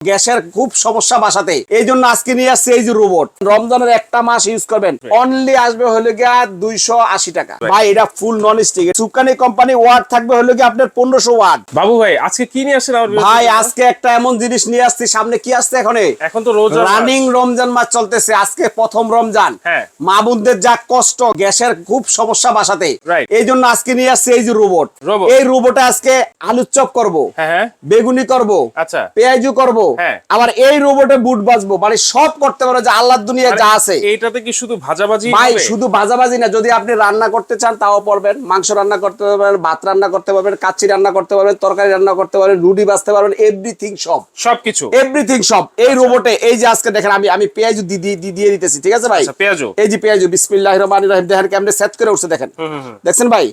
গ্যাসের খুব সমস্যা বাসাতে। এই জন্য আজকে নিয়ে আসছে এই যে রোবট রমজানের একটা মাস ইউজ করবেন। অনলি আসবে হলো গিয়া দুইশো আশি টাকা। ভাই এটা ফুল নন স্টিক সুকানি কোম্পানি ওয়ার্ড থাকবে হলো গিয়া আপনার পনেরোশো ওয়ার্ড বাবু ভাই আজকে কি নিয়ে আসছেন ভাই আজকে একটা এমন জিনিস নিয়ে আসছি সামনে কি আসছে এখন? এখন তো রোজা রানিং রমজান মাস চলতেছে আজকে প্রথম রমজান। হ্যাঁ। মা বোনদের যা কষ্ট গ্যাসের খুব সমস্যা বাসাতে। এই জন্য আজকে নিয়ে আসছে এই যে রোবট এই রোবটে আজকে আলুর চপ করব। হ্যাঁ হ্যাঁ। বেগুনি করব। আচ্ছা। পেঁয়াজু করব। আবার এই রোবটে বুট বাজবো। মানে সব করতে পারো যে আল্লাহর দুনিয়া যা আছে। এইটাতে কি শুধু ভাজাভাজি ভাই শুধু ভাজাভাজি না। যদি আপনি রান্না করতে চান তাও পারবেন মাংস রান্না করতে পারবেন ভাত রান্না করতে পারবেন কাচ্চি রান্না করতে পারবেন তরকারি রান্না করতে পারবেন রুটি বাজতে পারবেন এভরিথিং সব। সবকিছু। এভরিথিং সব। এই রোবটে এই যে আজকে দেখেন আমি আমি পেঁয়াজ দি- দি- দি- দিয়ে দিতেছি। ঠিক আছে ভাই? আচ্ছা পেঁয়াজও। এই যে পেঁয়াজ বিসমিল্লাহ রহমান রহিম। দেখেন কেমনে সেট করে উঠছে দেখেন। দেখছেন ভাই?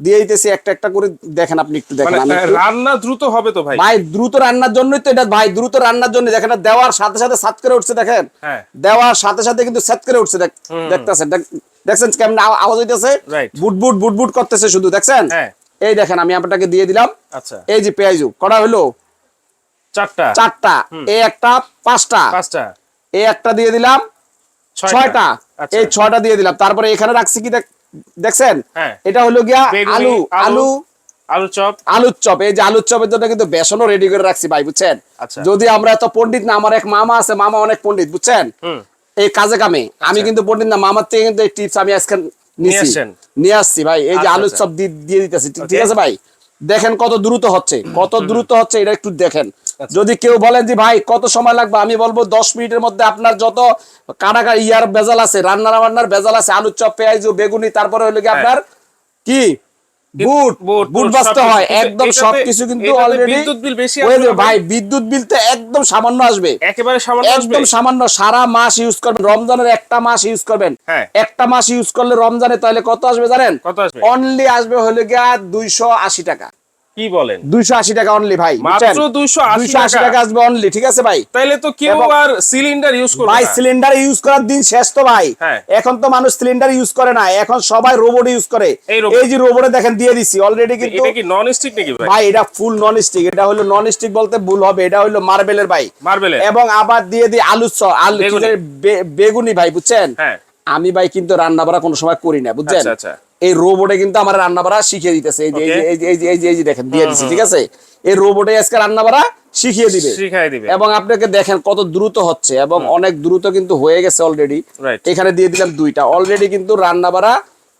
দিয়ে দিতেছি একটা একটা করে দেখেন আপনি একটু দেখেন। মানে রান্না দ্রুত হবে তো ভাই? ভাই দ্রুত রান্নার জন্যই তো এটা ভাই দ্রুত রান্নার জন্য দেখেন দেওয়ার সাথে সাথে সাত করে উঠছে দেখেন। হ্যাঁ। দেওয়ার সাথে সাথে কিন্তু সেট করে উঠছে দেখতেছেন দেখছেন কেমন আওয়াজ হইতেছে? Right. বুট বুট বুট বুট করতেছে শুধু দেখছেন? হ্যাঁ। এই দেখেন আমি আপনাকে দিয়ে দিলাম। আচ্ছা। এই যে পেঁয়াজু করা হলো চারটা। চারটা। এই একটা পাঁচটা। পাঁচটা। এই একটা দিয়ে দিলাম। ছয়টা। আচ্ছা এই ছয়টা দিয়ে দিলাম। তারপরে এখানে রাখছি কি দেখ- দেখছেন? হ্যাঁ। এটা হলো গিয়া আলু আলু আলু। চপ। আলুর চপ এই যে আলুর চপের জন্য কিন্তু বেসনও রেডি করে রাখছি ভাই বুঝছেন? আচ্ছা। যদি আমরা এত পন্ডিত না আমার এক মামা আছে মামা অনেক পন্ডিত বুঝছেন? এই কাজে কামে। আমি কিন্তু পন্ডিত না মামার থেকে কিন্তু এই টিপস আমি আজকে আসছেন। নিয়ে আসছি ভাই এই যে আলু আলুর আচ্ছা। চপ দিয়ে দিতেছি ঠিক আছে ভাই? দেখেন কত দ্রুত হচ্ছে কত দ্রুত হচ্ছে এটা একটু দেখেন। আচ্ছা। যদি কেউ বলেন যে ভাই কত সময় লাগবে? আমি বলব দশ মিনিটের মধ্যে আপনার যত কাটাকা ইয়ার বেজাল আছে রান্নার বান্নার বেজাল আছে আলুর চপ পেঁয়াজ বেগুনি তারপরে হলো কি আপনার কি? বুট বুট, বুট বুট, বাঁচতে হয়। একদম সবকিছু কিন্তু অলরেডি বিদ্যুৎ বিল বেশি আসবে ভাই ভাই? বিদ্যুৎ বিল তো একদম সামান্য আসবে। একেবারে সামান্য আসবে? একদম সামান্য সারা মাস ইউজ করবেন। রমজানের একটা মাস ইউজ করবেন। হ্যাঁ। একটা মাস ইউজ করলে রমজানে তাহলে কত আসবে জানেন? কত আসবে? অনলি আসবে হলে গিয়া দুইশো আশি টাকা। কি বলেন? দুইশো আশি টাকা অনলি ভাই মাত্র 280 280 টাকা। আসবে অনলি ঠিক আছে ভাই? তাইলে তো কেউ আর সিলিন্ডার ইউজ করবে ভাই সিলিন্ডার ইউজ করার দিন শেষ তো ভাই। হ্যাঁ। এখন তো মানুষ সিলিন্ডার ইউজ করে না এখন সবাই রোবট ইউজ করে। এই যে রোবটে দেখেন দিয়ে দিছি। অলরেডি কিন্তু এটা কি নন স্টিক নাকি ভাই? ভাই এটা ফুল নন স্টিক এটা হলো নন স্টিক বলতে ভুল হবে এটা হলো মার্বেলের ভাই। মার্বেলের এবং আবার দিয়ে দিই আলু আলু বেগুনি। ভাই বুঝছেন? হ্যাঁ। আমি ভাই কিন্তু রান্না বাড়া কোনো সময় করি না বুঝছেন? আচ্ছা, আচ্ছা। এই রোবটে কিন্তু আমার রান্না বাড়া শিখিয়ে দিতেছে। এই যে এই যে- এই যে এই যে এই যে দেখেন দিয়ে দিচ্ছে ঠিক আছে? এই রোবটে আজকে রান্না বাড়া শিখিয়ে দিবে। এবং আপনাকে দেখেন কত দ্রুত হচ্ছে এবং অনেক দ্রুত কিন্তু হয়ে গেছে অলরেডি এখানে দিয়ে দিলাম দুইটা। অলরেডি কিন্তু রান্না বাড়া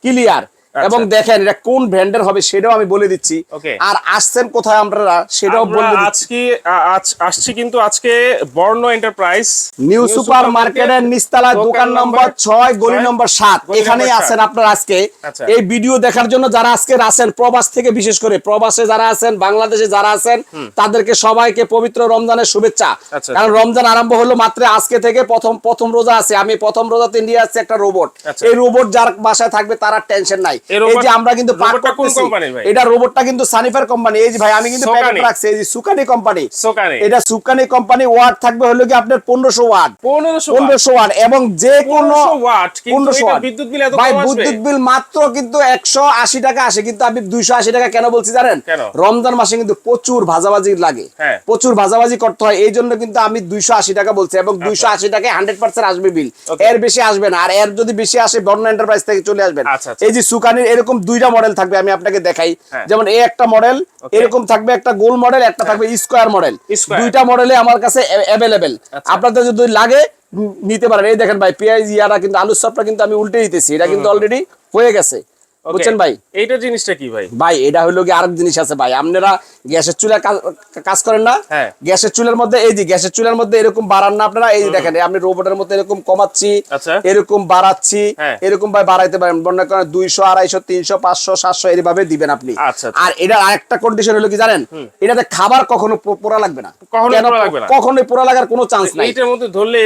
ক্লিয়ার এবং দেখেন এটা কোন ব্র্যান্ডের হবে সেটাও আমি বলে দিচ্ছি। আর আসছেন কোথায় আপনারা সেটাও বলে আজকে আজ- আসছি কিন্তু আজকে বর্ণ এন্টারপ্রাইজ নিউ সুপার মার্কেটের নিস্তালা দোকান নম্বর ছয় গলি নম্বর সাত। গলি এখানে নম্বর সাত। আছেন আপনারা আজকে। আচ্ছা। এই ভিডিও দেখার জন্য যারা আজকে আছেন প্রবাস থেকে বিশেষ করে প্রবাসে যারা আছেন বাংলাদেশে যারা আছেন তাদেরকে সবাইকে পবিত্র রমজানের শুভেচ্ছা। আচ্ছা। কারণ রমজান আরম্ভ হলো মাত্র আজকে থেকে প্রথম প্রথম রোজা আছে। আমি প্রথম রোজাতে নিয়ে আসছি একটা রোবট আচ্ছা। এই রোবট যার বাসায় থাকবে তার টেনশন নাই। এই এই robot- যে আমরা কিন্তু পাক robotটা কোন করতেছি company ভাই? এটা রোবটটা কিন্তু সানিফার কোম্পানি এই যে ভাই আমি কিন্তু প্যাকেট রাখছি এই যে সুকানি কোম্পানি সোকানি। এটা সুকানি কোম্পানি ওয়াট থাকবে হলো কি আপনার পনেরোশো ওয়াট পনেরোশো পনেরোশো ওয়াট এবং যে কোনো ওয়াট, কিন্তু এটা বিদ্যুৎ বিল এত ভাই বিদ্যুৎ বিল মাত্র কিন্তু একশো আশি টাকা আসে কিন্তু টাকা কেন বলছি জানেন? রমজান মাসে কিন্তু প্রচুর ভাজাভাজি লাগে। হ্যাঁ। প্রচুর ভাজাভাজি করতে হয় এই জন্য কিন্তু আমি দুইশো আশি টাকা বলছি এবং দুইশো আশি টাকায় হান্ড্রেড পার্সেন্ট আসবে বিল। এর বেশি আসবে না আর এর যদি বেশি আসে বর্ণ এন্টারপ্রাইজ থেকে চলে আসবেন আচ্ছা, আচ্ছা। এই যে সুকানির এরকম দুইটা মডেল থাকবে আমি আপনাকে দেখাই। হ্যাঁ। যেমন এই একটা মডেল এরকম থাকবে একটা গোল মডেল একটা থাকবে স্কোয়ার মডেল দুইটা মডেলে আমার কাছে অ্যাভেলেবেল আচ্ছা। আপনাদের যদি লাগে নিতে পারেন। এই দেখেন ভাই পেঁয়াজ ইয়ারা কিন্তু আলুর সবটা কিন্তু আমি উল্টে দিতেছি। এটা কিন্তু অলরেডি হয়ে গেছে. বুঝছেন ভাই? এইটা জিনিসটা কি ভাই? ভাই এটা হলো কি আরেক জিনিস আছে ভাই। আপনারা গ্যাসের চুলায় কাজ- করেন না? হ্যাঁ। গ্যাসের চুলার মধ্যে এই যে গ্যাসের চুলার মধ্যে এরকম বাড়ান না আপনারা? এই দেখেন রোবটের মধ্যে এরকম কমাচ্ছি আচ্ছা। এরকম বাড়াচ্ছি হ্যাঁ। এরকম ভাই বাড়াইতে পারেন। মনে করেন দুইশো আড়াইশো তিনশো পাঁচশো সাতশো এইভাবে দিবেন আপনি। আচ্ছা, আচ্ছা। আর এটার আরেকটা কন্ডিশন হলো কি জানেন? এটাতে খাবার কখনো পোড়া লাগবে না। কখনোই পোড়া লাগার কোনো চান্স নাই। এইটার মধ্যে ধরলে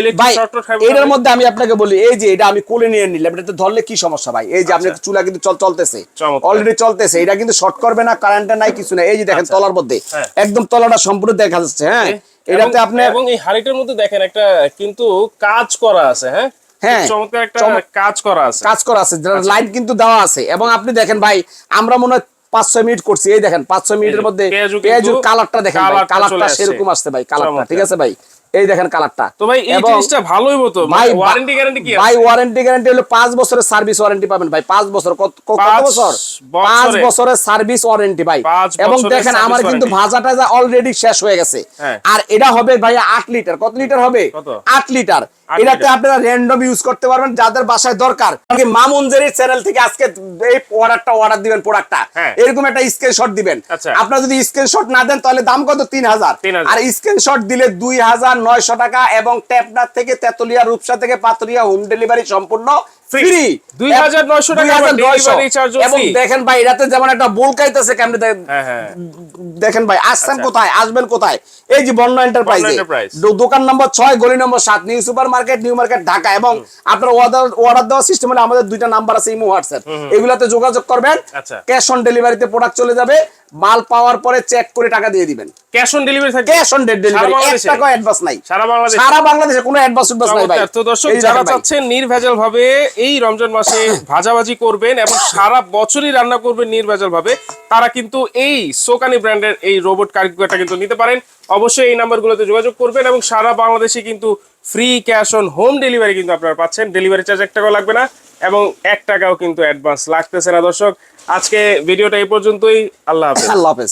এটার মধ্যে আমি আপনাকে বলি এই যে এটা আমি কোলে নিয়ে নিলাম এটাতে ধরলে কি সমস্যা ভাই? এই যে আপনি চুলা কিন্তু চল চলতেছে। আচ্ছা। অলরেডি চলতেছে। এটা কিন্তু শর্ট করবে না কারেন্টে নাই কিছু না এই যে দেখেন আচ্ছা। তলার মধ্যে। হ্যাঁ। একদম তলাটা সম্পূর্ণ দেখা যাচ্ছে হ্যাঁ। এটাতে আপনি এবং এই হাড়িটার মধ্যে দেখেন একটা কিন্তু কাজ করা আছে হ্যাঁ? হ্যাঁ। চমৎকার একটা কাজ করা আছে। কাজ করা আছে। আচ্ছা। লাইট কিন্তু দেওয়া আছে। এবং আপনি দেখেন ভাই আমরা মনে হয় পাঁচ ছয় মিনিট করছি। এই দেখেন পাঁচ ছয় মিনিটের মধ্যে পেঁয়াজুর কালারটা দেখেন কালারটা। সেরকম আসছে ভাই কালারটা ঠিক আছে ভাই? এই দেখেন কালারটা। তো ভাই এই জিনিসটা ভালোই হতো ভাই ওয়ারেন্টি গ্যারান্টি কি ভাই ওয়ারেন্টি গ্যারান্টি হলো পাঁচ বছরের সার্ভিস ওয়ারেন্টি পাবেন ভাই পাঁচ বছর। কত কত বছর বছরে। পাঁচ বছরের সার্ভিস ওয়ারেন্টি ভাই। এবং দেখেন আমার কিন্তু warranty। ভাজা টাজা অলরেডি শেষ হয়ে গেছে। হ্যাঁ। আর এটা হবে ভাই আট লিটার কত লিটার হবে? কত? আট লিটার এটাতে আপনারা র্যান্ডম ইউজ করতে পারবেন যাদের বাসায় দরকার। আগে মামুনজেরি চ্যানেল থেকে আজকে এই অর্ডারটা অর্ডার দিবেন প্রোডাক্টটা হ্যাঁ। এরকম একটা স্ক্রিনশট দিবেন। আচ্ছা। আপনারা যদি স্ক্রিনশট না দেন তাহলে দাম কত? তিন হাজার। 3000 আর স্ক্রিনশট দিলে দুই হাজার নয়শো টাকা এবং থেকে তেতুলিয়া রূপসা থেকে পাতুরিয়া হোম ডেলিভারি সম্পূর্ণ ফ্রি 2900 টাকা আবার delivery এবং দেখেন ভাই এটাতে যেমন একটা বোলকাইতেছে কেমনে দেখেন হ্যাঁ হ্যাঁ। দেখেন ভাই আসছেন আচ্ছা। কোথায়? আসবেন কোথায়? এই যে বন্য এন্টারপ্রাইজে দোকান নম্বর ছয় গলি নম্বর সাত new super market new market Dhaka. এবং আপনার অর্ডার অর্ডার দেওয়ার সিস্টেম হলে আমাদের দুইটা নাম্বার আছে ইমো হোয়াটসঅ্যাপ এগুলাতে যোগাযোগ করবেন। ক্যাশ অন ডেলিভারিতে প্রোডাক্ট চলে যাবে। মাল পাওয়ার পরে চেক করে টাকা দিয়ে দিবেন। ক্যাশ অন ডেলিভারি থাকবে। ক্যাশ অন ডেলিভারি এক? টাকা অ্যাডভান্স নাই? সারা বাংলাদেশে? সারা বাংলাদেশে কোনো অ্যাডভান্স অ্যাডভান্স নাই ভাই। তো দর্শক যারা চাচ্ছেন নির্ভেজাল ভাবে এই রমজান মাসে ভাজাভাজি করবেন এবং সারা বছরই রান্না করবেন নির্ভেজাল ভাবে তারা কিন্তু এই সোকানি ব্র্যান্ডের এই রোবট কারিগরটা কিন্তু নিতে পারেন। অবশ্যই এই নাম্বারগুলোতে যোগাযোগ করবেন এবং সারা বাংলাদেশে কিন্তু free cash on home delivery কিন্তু আপনারা পাচ্ছেন। ডেলিভারি চার্জ এক টাকাও লাগবে না। এবং এক টাকাও কিন্তু অ্যাডভান্স লাগতেছে না, দর্শক। আজকে ভিডিওটা এই পর্যন্তই। আল্লাহ হাফেজ। আল্লাহ হাফেজ।